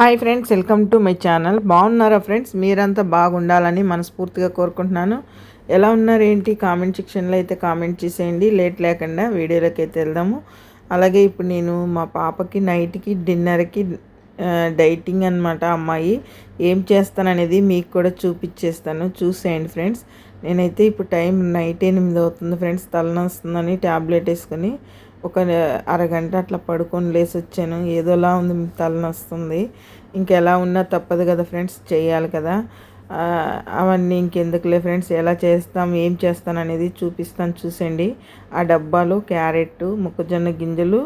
Hi friends welcome to my channel. బాగున్నారా friends? మీరంతా బాగుండాలని మనస్ఫూర్తిగా కోరుకుంటున్నాను. ఎలా ఉన్నారు ఏంటి? కామెంట్ సెక్షన్లో అయితే కామెంట్ చేసేయండి. లేట్ లేకుండా వీడియోలోకి అయితే వెళ్దాము. అలాగే ఇప్పుడు నేను మా పాపకి నైట్కి డిన్నర్కి డైటింగ్ అనమాట అమ్మాయి. ఏం చేస్తాననేది మీకు కూడా చూపించేస్తాను చూసేయండి ఫ్రెండ్స్. నేనైతే ఇప్పుడు టైం నైట్ ఎనిమిది అవుతుంది ఫ్రెండ్స్. తలనొస్తుందని ట్యాబ్లెట్ వేసుకొని ఒక అరగంట అట్లా పడుకొని లేసి వచ్చాను ఏదోలా ఉంది తలనొస్తుంది. ఇంకెలా ఉన్నా తప్పదు కదా ఫ్రెండ్స్ చేయాలి కదా. అవన్నీ ఇంకెందుకులే ఫ్రెండ్స్ ఎలా చేస్తాం ఏం చేస్తాను అనేది చూపిస్తాను చూసండి ఆ డబ్బాలు క్యారెట్ మొక్కజొన్న గింజలు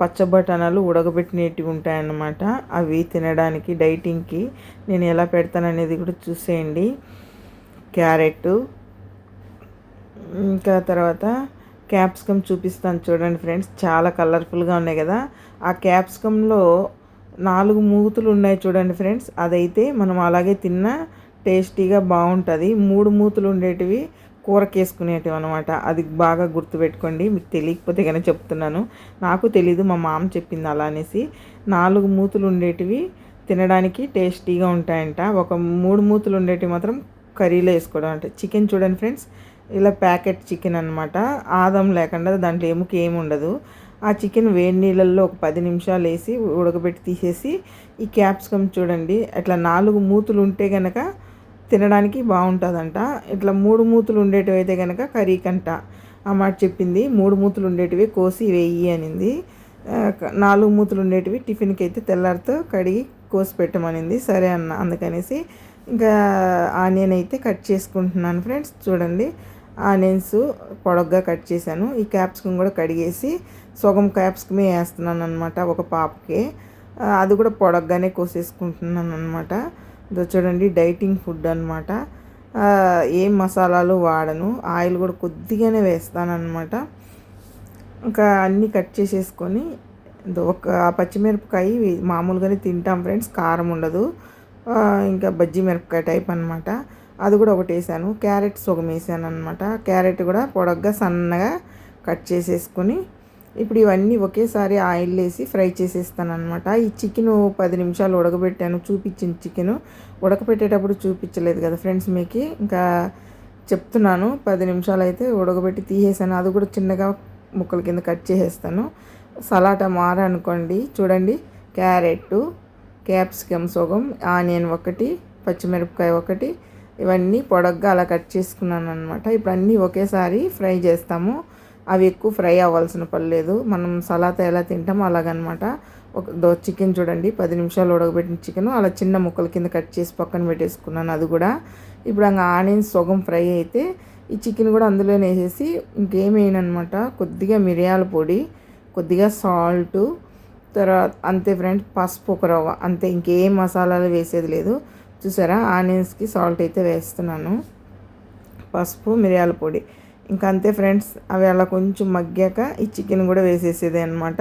పచ్చ ఉడకబెట్టినట్టు ఉడకబెట్టినవి ఉంటాయన్నమాట. అవి తినడానికి డైటింగ్కి నేను ఎలా పెడతాను అనేది కూడా చూసేయండి. క్యారెట్ ఇంకా తర్వాత క్యాప్సికమ్ చూపిస్తాను చూడండి ఫ్రెండ్స్ చాలా కలర్ఫుల్గా ఉన్నాయి కదా. ఆ క్యాప్సికంలో నాలుగు మూతులు ఉన్నాయి చూడండి ఫ్రెండ్స్ అదైతే మనం అలాగే తిన్నా టేస్టీగా బాగుంటుంది. మూడు మూతులు ఉండేటివి కూరకేసుకునేటివి అనమాట అది బాగా గుర్తుపెట్టుకోండి మీకు తెలియకపోతే కానీ చెప్తున్నాను. నాకు తెలీదు మా మామ చెప్పింది అలా అనేసి. నాలుగు మూతులు ఉండేటివి తినడానికి టేస్టీగా ఉంటాయంట. ఒక మూడు మూతులు ఉండేటివి మాత్రం కర్రీలో వేసుకోవడం అంటే. చికెన్ చూడండి ఫ్రెండ్స్ ఇలా ప్యాకెట్ చికెన్ అనమాట ఆదం లేకుండా దాంట్లో ఎముక ఏమి ఉండదు. ఆ చికెన్ వేడి నీళ్ళల్లో ఒక పది నిమిషాలు వేసి ఉడకబెట్టి తీసేసి ఈ క్యాప్సికమ్ చూడండి అట్లా నాలుగు మూతులు ఉంటే కనుక తినడానికి బాగుంటుందంట. ఇట్లా మూడు మూతులు ఉండేటివి అయితే కనుక కర్రీకంట ఆ మాట చెప్పింది. మూడు మూతులు ఉండేటివి కోసి వేయి అనింది. నాలుగు మూతులు ఉండేటివి టిఫిన్కి అయితే తెల్లారితో కడిగి కోసి పెట్టమనింది. సరే అన్న అందుకనేసి ఇంకా ఆనియన్ అయితే కట్ చేసుకుంటున్నాను ఫ్రెండ్స్. చూడండి ఆనియన్స్ పొడగ్గా కట్ చేశాను. ఈ క్యాప్సికమ్ కూడా కడిగేసి సగం క్యాప్సికమే వేస్తున్నాను అనమాట ఒక పాపకి. అది కూడా పొడగ్గానే కోసేసుకుంటున్నాను అనమాట చూడండి డైటింగ్ ఫుడ్ అనమాట ఏం మసాలాలు వాడను. ఆయిల్ కూడా కొద్దిగానే వేస్తాను అనమాట ఇంకా అన్నీ కట్ చేసేసుకొని ఒక పచ్చిమిరపకాయ మామూలుగానే తింటాం ఫ్రెండ్స్ కారం ఉండదు. ఇంకా బజ్జీ మిరపకాయ టైప్ అనమాట అది కూడా ఒకటి వేసాను. క్యారెట్ సగం వేసాను అనమాట క్యారెట్ కూడా పొడగ్గా సన్నగా కట్ చేసేసుకొని ఇప్పుడు ఇవన్నీ ఒకేసారి ఆయిల్ వేసి ఫ్రై చేసేస్తాను అనమాట ఈ చికెన్ పది నిమిషాలు ఉడకబెట్టాను చూపించిన చికెన్. ఉడకబెట్టేటప్పుడు చూపించలేదు కదా ఫ్రెండ్స్ మీకు? ఇంకా చెప్తున్నాను పది నిమిషాలు అయితే ఉడకబెట్టి తీసేసాను. అది కూడా చిన్నగా ముక్కల కింద కట్ చేసేస్తాను. సలాటా మార అనుకోండి. చూడండి క్యారెట్ క్యాప్సికమ్ సుగం ఆనియన్ ఒకటి పచ్చిమిరపకాయ ఒకటి ఇవన్నీ పొడగ్గా అలా కట్ చేసుకున్నాను అనమాట ఇప్పుడు అన్నీ ఒకేసారి ఫ్రై చేస్తాము. అవి ఎక్కువ ఫ్రై అవ్వాల్సిన పని లేదు. మనం సలాత ఎలా తింటామో అలాగనమాట. ఒక దో చికెన్ చూడండి. పది నిమిషాలు ఉడకబెట్టిన చికెన్. అలా చిన్న ముక్కల కింద కట్ చేసి పక్కన పెట్టేసుకున్నాను అది కూడా. ఇప్పుడు అంగా ఆనియన్స్ సొగం ఫ్రై అయితే ఈ చికెన్ కూడా అందులోనే వేసేసి ఇంకేమేయనమాట కొద్దిగా మిరియాల పొడి కొద్దిగా సాల్టు తర్వాత అంతే ఫ్రెండ్ పసుపు ఒక రవ్వ. అంతే. ఇంకేం మసాలాలు వేసేది లేదు. చూసారా? ఆనియన్స్కి సాల్ట్ అయితే వేస్తున్నాను. పసుపు మిరియాల పొడి. ఇంకా అంతే ఫ్రెండ్స్ అవి అలా కొంచెం మగ్గాక ఈ చికెన్ కూడా వేసేసేది అనమాట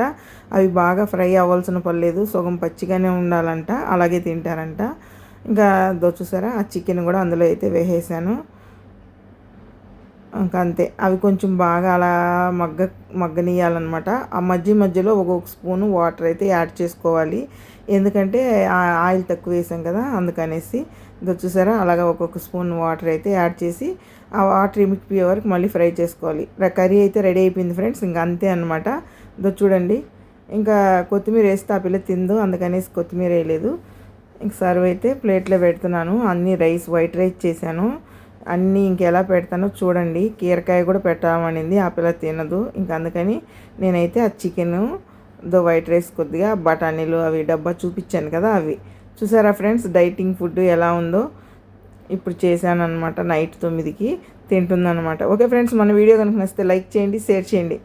అవి బాగా ఫ్రై అవ్వాల్సిన పర్లేదు సగం పచ్చిగానే ఉండాలంట అలాగే తింటారంట. ఇంకా చూసారా? ఆ చికెన్ కూడా అందులో అయితే వేసేసాను. ఇంకా అంతే అవి కొంచెం బాగా అలా మగ్గ మగ్గనీయాలన్నమాట. ఆ మధ్య మధ్యలో ఒక్కొక్క స్పూను వాటర్ అయితే యాడ్ చేసుకోవాలి. ఎందుకంటే ఆయిల్ తక్కువ వేసాం కదా అందుకనేసి. ఇంకా చూసారా? అలాగా ఒక్కొక్క స్పూన్ వాటర్ అయితే యాడ్ చేసి ఆ వాటర్ ఇమికిపోయే వరకు మళ్ళీ ఫ్రై చేసుకోవాలి. కర్రీ అయితే రెడీ అయిపోయింది ఫ్రెండ్స్ ఇంకా అంతే అనమాట ఇదో చూడండి. ఇంకా కొత్తిమీర వేస్తే ఆ పిల్ల తిందు అందుకనేసి కొత్తిమీర వేయలేదు. ఇంక సర్వ్ అయితే ప్లేట్లో పెడుతున్నాను. అన్నీ రైస్ వైట్ రైస్ చేశాను. అన్నీ ఇంకెలా పెడతానో చూడండి. కీరకాయ కూడా పెట్టామనింది ఆ పిల్ల తినదు. ఇంక అందుకని నేనైతే ఆ చికెను దో వైట్ రైస్ కొద్దిగా బఠానీలు అవి డబ్బా చూపించాను కదా అవి. చూసారా ఫ్రెండ్స్ డైటింగ్ ఫుడ్ ఎలా ఉందో? ఇప్పుడు చేశాను అనమాట నైట్ తొమ్మిదికి తింటుందన్నమాట. ఓకే ఫ్రెండ్స్ మన వీడియో కనుక నచ్చితే లైక్ చేయండి షేర్ చేయండి.